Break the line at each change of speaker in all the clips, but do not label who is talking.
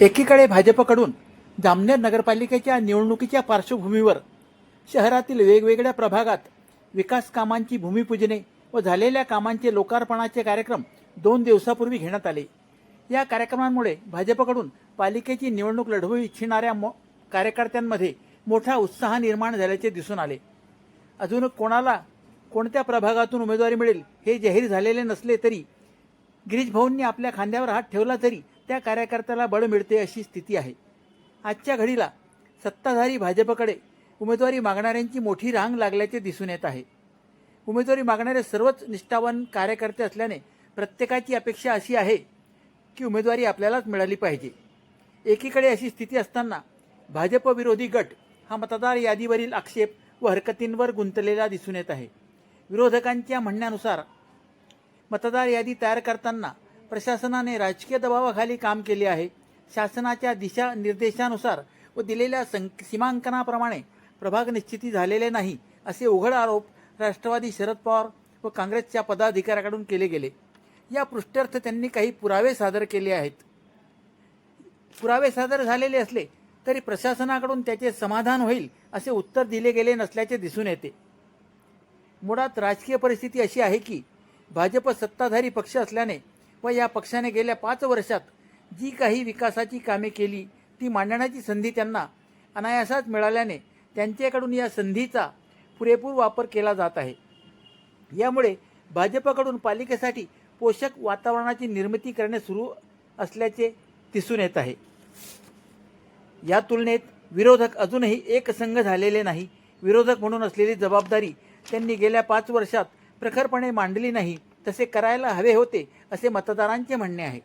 एकीकडे भाजपकडून जामनेर नगरपालिकेच्या निवडणुकीच्या पार्श्वभूमीवर शहरातील वेगवेगळ्या प्रभागात विकास कामांची भूमिपूजने व झालेल्या कामांचे लोकार्पणाचे कार्यक्रम दोन दिवसापूर्वी घेण्यात आले. या कार्यक्रमांमुळे भाजपकडून पालिकेची निवडणूक लढवू इच्छिणाऱ्या मो कार्यकर्त्यांमध्ये मोठा उत्साह निर्माण झाल्याचे दिसून आले. अजून कोणाला कोणत्या प्रभागातून उमेदवारी मिळेल हे जाहीर झालेले नसले तरी गिरीश भाऊंनी आपल्या खांद्यावर हात ठेवला तरी त्या कार्यकर्त्याला बळ मिळते अशी स्थिती आहे. आजच्या घडीला सत्ताधारी भाजपकडे उमेदवारी मागणाऱ्यांची मोठी रांग लागल्याचे दिसून येत आहे. उमेदवारी मागणारे सर्वच निष्ठावान कार्यकर्ते असल्याने प्रत्येकाची अपेक्षा अशी आहे की उमेदवारी आपल्यालाच मिळाली पाहिजे. एकीकडे अशी स्थिती असताना भाजपविरोधी गट हा मतदार यादीवरील आक्षेप व हरकतींवर गुंतलेला दिसून येत आहे. विरोधकांच्या म्हणण्यानुसार मतदार यादी तयार करताना प्रशासनाने राजकीय दबावाखाली काम केले आहे. शासनाच्या दिशा निर्देशानुसार व दिलेल्या सं सीमांकनाप्रमाणे प्रभाग निश्चिती झालेले नाही असे उघड आरोप राष्ट्रवादी शरद पवार व काँग्रेसच्या पदाधिकाऱ्याकडून केले गेले. या पृष्ठार्थ त्यांनी काही पुरावे सादर केले आहेत. पुरावे सादर झालेले असले तरी प्रशासनाकडून त्याचे समाधान होईल असे उत्तर दिले गेले नसल्याचे दिसून येते. मुळात राजकीय परिस्थिती अशी आहे की भाजप सत्ताधारी पक्ष असल्याने व या पक्षाने गेल्या पाच वर्षात जी काही विकासाची कामे केली ती मांडण्याची संधी त्यांना अनायासाच मिळाल्याने त्यांच्याकडून या संधीचा पुरेपूर वापर केला जात आहे. यामुळे भाजपकडून पालिकेसाठी पोषक वातावरणाची निर्मिती करणे सुरू असल्याचे दिसून येत आहे. या तुलनेत विरोधक अजूनही एकसंघ झालेले नाही. विरोधक म्हणून असलेली जबाबदारी त्यांनी गेल्या पाच वर्षात प्रखरपणे मांडली नाही. तसे करायला हवे होते असे मतदारांचे म्हणणे आहे.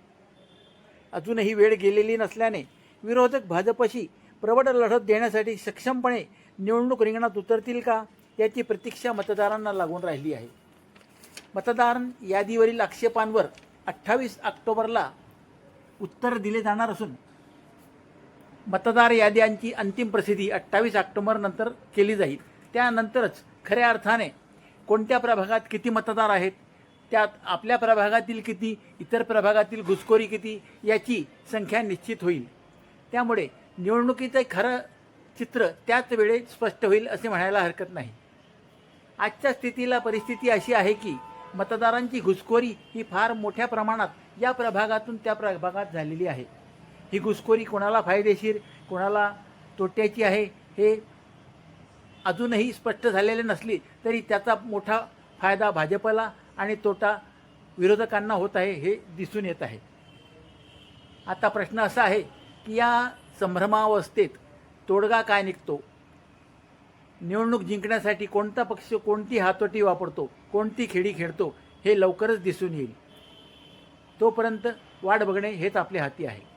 अजूनही वेळ गेलेली नसल्याने विरोधक भाजपशी प्रबळ लढत देण्यासाठी सक्षमपणे निवडणूक रिंगणात उतरतील का याची प्रतीक्षा मतदारांना लागून राहिली आहे. मतदार यादीवरील आक्षेपांवर अठ्ठावीस ऑक्टोबरला उत्तर दिले जाणार असून मतदार याद्यांची अंतिम प्रसिद्धी अठ्ठावीस ऑक्टोबरनंतर केली जाईल. त्यानंतरच खऱ्या अर्थाने कोणत्या प्रभागात किती मतदार आहेत त्यात आपल्या प्रभागातील किती इतर प्रभागातील घुसखोरी किती याची संख्या निश्चित होईल. त्यामुळे निवडणुकीचं खरं चित्र त्याच वेळेत स्पष्ट होईल असे म्हणायला हरकत नाही. आजच्या स्थितीला परिस्थिती अशी आहे की मतदारांची घुसखोरी ही फार मोठ्या प्रमाणात या प्रभागातून त्या प्रभागात झालेली आहे. ही घुसखोरी कोणाला फायदेशीर कोणाला तोट्याची आहे हे अजूनही स्पष्ट झालेले नसली तरी त्याचा मोठा फायदा भाजपला आणि तोटा विरोधकांना होत आहे हे दिसून येत आहे. आता प्रश्न असा आहे की या संभ्रमावस्थेत तोडगा काय निघतो? निवडणूक जिंकण्यासाठी कोणता पक्ष कोणती हातोटी वापरतो? कोणती खेळी खेळतो? हे लवकरच दिसून येईल. तोपर्यंत वाट बघणे हेच आपल्या हाती आहे.